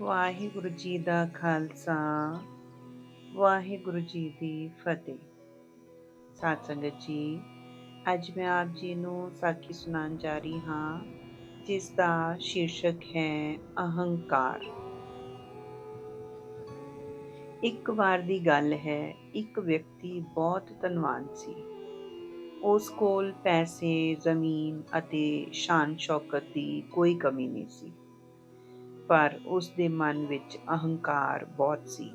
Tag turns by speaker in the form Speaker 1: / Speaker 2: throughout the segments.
Speaker 1: ਵਾਹਿਗੁਰੂ ਜੀ ਦਾ ਖਾਲਸਾ, ਵਾਹਿਗੁਰੂ ਜੀ ਦੀ ਫਤਿਹ। ਸਾਧ ਸੰਗਤ ਜੀ, ਅੱਜ ਮੈਂ ਆਪ ਜੀ ਨੂੰ ਸਾਖੀ ਸੁਣਾਉਣ ਜਾ ਰਹੀ ਹਾਂ, ਜਿਸ ਦਾ ਸ਼ੀਰਸ਼ਕ ਹੈ ਅਹੰਕਾਰ। ਇੱਕ ਵਾਰ ਦੀ ਗੱਲ ਹੈ, ਇੱਕ ਵਿਅਕਤੀ ਬਹੁਤ ਧਨਵਾਨ ਸੀ। ਉਸ ਕੋਲ ਪੈਸੇ, ਜ਼ਮੀਨ ਅਤੇ ਸ਼ਾਨ ਸ਼ੌਕਤ ਦੀ ਕੋਈ ਕਮੀ ਨਹੀਂ ਸੀ। ਪਰ ਉਸ ਦੇ ਮਨ ਵਿੱਚ ਅਹੰਕਾਰ ਬਹੁਤ ਸੀ।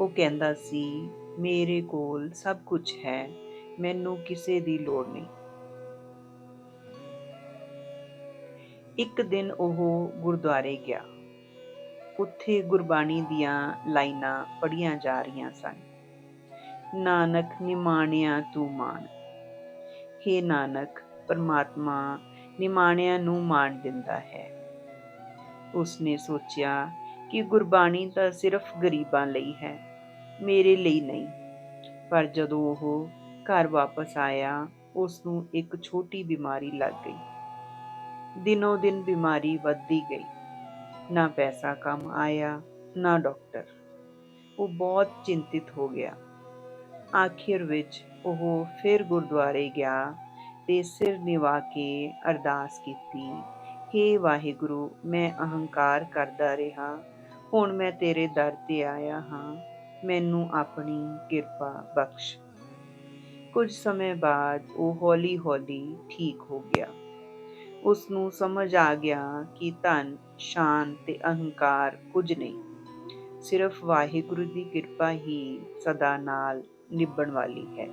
Speaker 1: ਉਹ ਕਹਿੰਦਾ ਸੀ, ਮੇਰੇ ਕੋਲ ਸਭ ਕੁਝ ਹੈ, ਮੈਨੂੰ ਕਿਸੇ ਦੀ ਲੋੜ ਨਹੀਂ। ਇੱਕ ਦਿਨ ਉਹ ਗੁਰਦੁਆਰੇ ਗਿਆ। ਉੱਥੇ ਗੁਰਬਾਣੀ ਦੀਆਂ ਲਾਈਨਾਂ ਪੜੀਆਂ ਜਾ ਰਹੀਆਂ ਸਨ। ਨਾਨਕ, ਨਿਮਾਣਿਆ ਤੂੰ ਮਾਣ। ਹੇ ਨਾਨਕ, ਪਰਮਾਤਮਾ ਨਿਮਾਣਿਆਂ ਨੂੰ ਮਾਣ ਦਿੰਦਾ ਹੈ। ਉਸਨੇ ਸੋਚਿਆ ਕਿ ਗੁਰਬਾਣੀ ਤਾਂ ਸਿਰਫ ਗਰੀਬਾਂ ਲਈ ਹੈ, ਮੇਰੇ ਲਈ ਨਹੀਂ। ਪਰ ਜਦੋਂ ਉਹ ਘਰ ਵਾਪਸ ਆਇਆ ਉਸ ਨੂੰ ਇੱਕ ਛੋਟੀ ਬਿਮਾਰੀ ਲੱਗ ਗਈ। ਦਿਨੋ ਦਿਨ ਬਿਮਾਰੀ ਵੱਧਦੀ ਗਈ। ਨਾ ਪੈਸਾ ਕੰਮ ਆਇਆ, ਨਾ ਡਾਕਟਰ। ਉਹ ਬਹੁਤ ਚਿੰਤਿਤ ਹੋ ਗਿਆ। ਆਖਿਰ ਵਿੱਚ ਉਹ ਫਿਰ ਗੁਰਦੁਆਰੇ ਗਿਆ ਤੇ ਸਿਰ ਨਿਵਾ ਕੇ ਅਰਦਾਸ ਕੀਤੀ ਹੇ ਵਾਹਿਗੁਰੂ, ਮੈਂ ਅਹੰਕਾਰ ਕਰਦਾ ਰਿਹਾ। ਹੁਣ ਮੈਂ ਤੇਰੇ ਦਰ ਤੇ ਆਇਆ ਹਾਂ। ਮੈਨੂੰ ਆਪਣੀ ਕਿਰਪਾ ਬਖਸ਼। ਕੁਝ ਸਮੇਂ ਬਾਅਦ ਉਹ ਹੌਲੀ-ਹੌਲੀ ਠੀਕ ਹੋ ਗਿਆ। ਉਸ ਨੂੰ ਸਮਝ ਆ ਗਿਆ ਕਿ ਧਨ, ਸ਼ਾਨ ਤੇ ਅਹੰਕਾਰ ਕੁਝ ਨਹੀਂ। ਸਿਰਫ ਵਾਹਿਗੁਰੂ ਦੀ ਕਿਰਪਾ ਹੀ ਸਦਾ ਨਾਲ ਨਿਭਣ ਵਾਲੀ ਹੈ।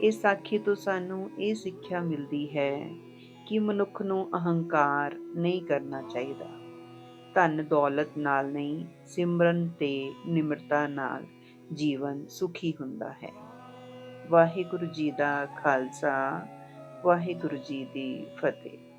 Speaker 1: ਇਸ ਸਾਖੀ ਤੋਂ ਸਾਨੂੰ ਇਹ ਸਿੱਖਿਆ ਮਿਲਦੀ ਹੈ ਕਿ ਮਨੁੱਖ ਨੂੰ ਅਹੰਕਾਰ ਨਹੀਂ ਕਰਨਾ ਚਾਹੀਦਾ। ਧਨ ਦੌਲਤ ਨਾਲ ਨਹੀਂ, ਸਿਮਰਨ ਤੇ ਨਿਮਰਤਾ ਨਾਲ ਜੀਵਨ ਸੁਖੀ ਹੁੰਦਾ ਹੈ। ਵਾਹਿਗੁਰੂ ਜੀ ਦਾ ਖਾਲਸਾ, ਵਾਹਿਗੁਰੂ ਜੀ ਦੀ ਫਤਿਹ।